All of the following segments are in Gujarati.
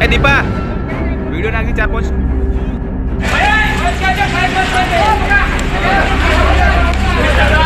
Eh Dipa, video lagi capos. Ayo, ayo, ayo, ayo, ayo,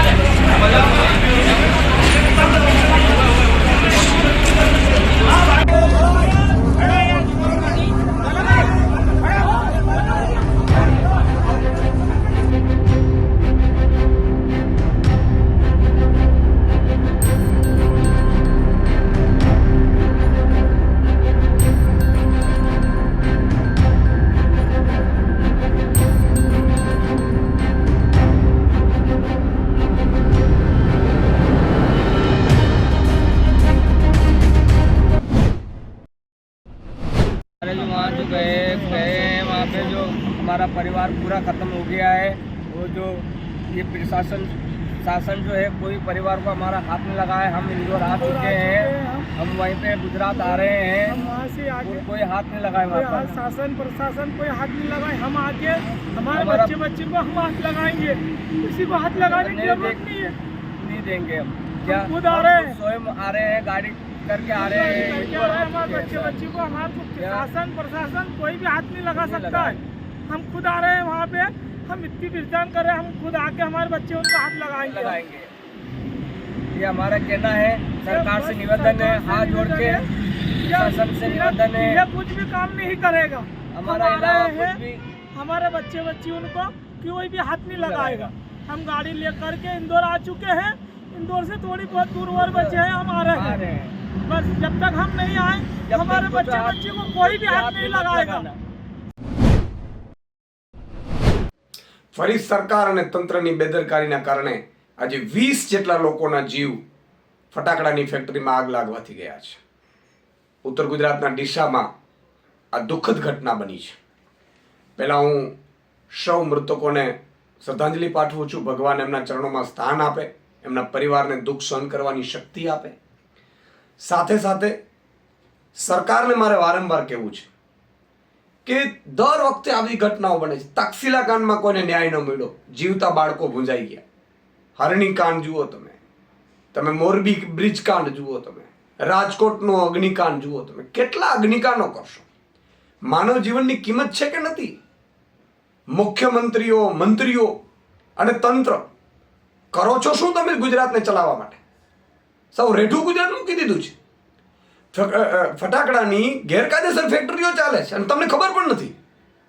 अरे जो वहाँ जो गए गए हैं वहाँ पे जो हमारा परिवार पूरा खत्म हो गया है वो जो ये प्रशासन शासन जो है कोई परिवार को हमारा हाथ में लगा है हम इंदौर आ चुके हैं हम वहीं पे गुजरात आ रहे हैं हम वहाँ से आगे कोई हाथ नहीं लगाए वहाँ पर। शासन प्रशासन कोई हाथ नहीं लगाए हम आगे हमारे बच्चे बच्चे को हम हाथ लगाएँगे। किसी को हाथ लगाने की नहीं ज़रूरत नहीं है। नहीं देंगे हम। क्या? खुद आ रहे हैं। स्वयं आ रहे हैं गाड़ी करके आ रहे हैं हैं, बच्चे बच्ची को हमारे को क्या? शासन प्रशासन कोई भी हाथ नहीं लगा सकता है। हम खुद आ रहे हैं वहाँ पे। हम इतनी पहचान कर रहे हैं हम खुद आके हमारे बच्चे उनको हाथ लगाएँगे। लगाएँगे। ये हमारा कहना है सरकार से निवेदन है हाथ जोड़ के शासन से निवेदन है। ये कुछ भी काम नहीं करेगा। हमारा हमारे बच्चे बच्ची उनको कोई भी हाथ नहीं लगाएगा। हम गाड़ी लेकर के इंदौर आ चुके हैं। इंदौर से थोड़ी बहुत दूर और बचे हैं। हम आ रहे हैं जब तक हम नहीं आए जब हमारे तक बच्चे हाथ- बच्ची को कोई भी हाथ नहीं मत लगाएगा लगाना। ફરી સરકાર અને તંત્રની બેદરકારીના કારણે આજે વીસ જેટલા લોકોના જીવ ફટાકડાની ફેક્ટરીમાં આગ લાગવાથી ગયા છે ઉત્તર ગુજરાતના ડીસામાં આ દુઃખદ ઘટના બની છે પહેલાં હું સૌ મૃતકોને શ્રદ્ધાંજલિ પાઠવું છું ભગવાન એમના ચરણોમાં સ્થાન આપે એમના પરિવારને દુઃખ સહન કરવાની શક્તિ આપે સાથે સાથે સરકારને મારે વારંવાર કહેવું છે કે દર વખતે આવી ઘટનાઓ બને છે. તક્ષિલા કાંડમાં કોઈને ન્યાય ન મળ્યો. જીવતા બાળકો ભૂંજાઈ ગયા. હરણી કાંડ જુઓ તમે. તમે મોરબી બ્રિજ કાંડ જુઓ તમે. રાજકોટનો અગ્નિકાંડ જુઓ તમે. કેટલા અગ્નિકાંડો કરશો? માનવ જીવનની કિંમત છે કે નથી? મુખ્યમંત્રીઓ, મંત્રીઓ અને તંત્ર કરો છો શું તમે ગુજરાતને ચલાવવા માટે? સૌ રેઠું ગુજરાતનું કીધી દીધું છે. ફટાકડાની ગેરકાયદેસર ફેક્ટરીઓ ચાલે છે અને તમને ખબર પણ નથી.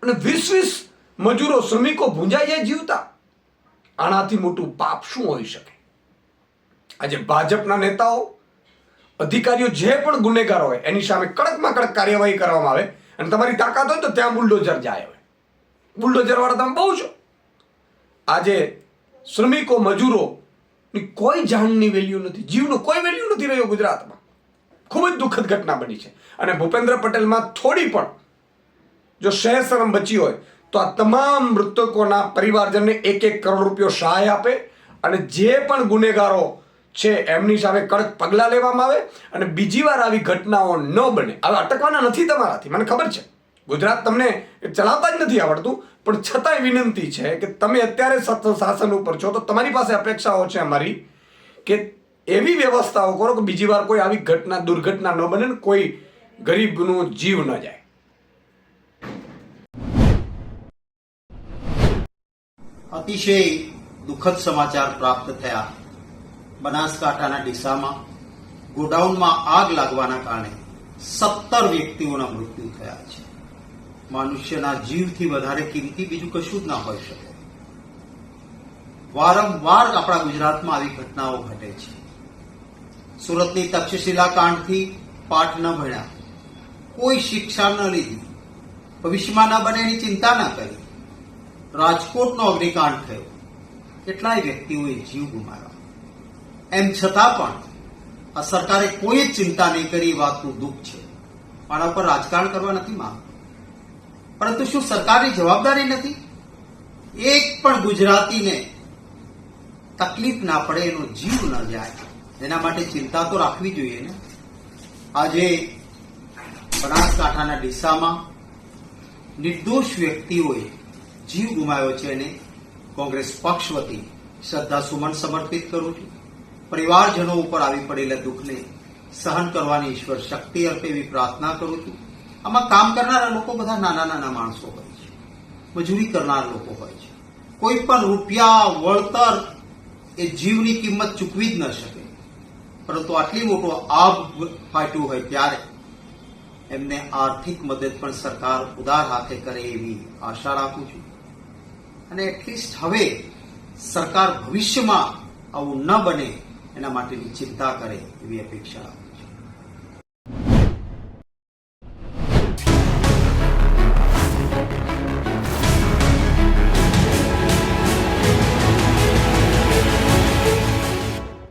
અને વીસ વીસ મજૂરો, શ્રમિકો ભૂંજાઈ જાય જીવતા. આનાથી મોટું પાપ શું હોઈ શકે? આજે ભાજપના નેતાઓ, અધિકારીઓ જે પણ ગુનેગાર હોય, એની સામે કડકમાં કડક કાર્યવાહી કરવામાં આવે અને તમારી તાકાત હોય તો ત્યાં બુલડોઝર જાય હવે. બુલડોઝરવાળા તમે બહુ છો. આજે શ્રમિકો મજૂરોની કોઈ જાનની વેલ્યુ નથી. જીવનો કોઈ વેલ્યુ નથી રહ્યો ગુજરાતમાં. ખૂબ જ દુઃખદ ઘટના બની છે. અને ભૂપેન્દ્ર પટેલમાં થોડી પણ જો શહેર શરમ બચી હોય, તો આ તમામ મૃતકોના પરિવારજનને એક એક કરોડ રૂપિયો સહાય આપે અને જે પણ ગુનેગારો છે, એમની સામે કડક પગલાં લેવામાં આવે અને બીજી વાર આવી ઘટનાઓ ન બને. હવે અટકવાના નથી તમારાથી, મને ખબર છે. ગુજરાત તમને ચલાવતા જ નથી આવડતું, પણ છતાંય વિનંતી છે કે તમે અત્યારે શાસન ઉપર છો, તો તમારી પાસે અપેક્ષાઓ છે અમારી કે એવી વ્યવસ્થાઓ કરો કે બીજી વાર કોઈ આવી ઘટના, દુર્ઘટના ન બને કોઈ ગરીબનો જીવ ન જાય. અતિશય દુઃખદ સમાચાર પ્રાપ્ત થયા બનાસકાંઠાના ડીસામાં. ગોડાઉનમાં આગ લાગવાના કારણે સત્તર વ્યક્તિઓના મૃત્યુ થયા છે. મનુષ્યના જીવથી વધારે કિંમતી બીજું કશું જ ના હોઈ શકે. વારંવાર આપણા ગુજરાતમાં આવી ઘટનાઓ ઘટે છે. સુરતની તક્ષશિલા કાંડથી પાઠ ન ભણ્યા. કોઈ શિક્ષા ન લીધી. ભવિષ્યમાં ન બને એની ચિંતા ન કરી. રાજકોટનો અગ્નિકાંડ થયો. કેટલાય વ્યક્તિઓએ જીવ ગુમાવ્યા. એમ છતાં પણ આ સરકારે કોઈ જ ચિંતા નહીં કરી વાતનું દુઃખ છે. આના ઉપર રાજકારણ કરવા નથી માંગતો. પરંતુ શું સરકારની જવાબદારી નથી? એક પણ ગુજરાતીને તકલીફ ના પડે, એનો જીવ ન જાય. એના માટે ચિંતા તો રાખવી જોઈએ ને. આજે બનાસકાંઠાના ડીસામાં નિર્દોષ વ્યક્તિઓએ જીવ ગુમાવ્યો છે અને કોંગ્રેસ પક્ષ વતી શ્રદ્ધા સુમન સમર્પિત કરું છું. પરિવારજનો ઉપર આવી પડેલા દુઃખને સહન કરવાની ઈશ્વર શક્તિ અર્પે એવી પ્રાર્થના કરું છું. આમાં કામ કરનારા લોકો બધા નાના નાના માણસો હોય છે. મજૂરી કરનાર લોકો હોય છે. કોઈ પણ રૂપિયા, વળતર એ જીવની કિંમત ચૂકવી જ ન શકે. પરંતુ આટલી મોટો આગ ફાટ્યું હોય ત્યારે એમને આર્થિક મદદ પણ સરકાર ઉદાર હાથે કરે એવી આશા રાખું છું. અને એટલીસ્ટ હવે સરકાર ભવિષ્યમાં આવું ન બને એના માટેની ચિંતા કરે એવી અપેક્ષા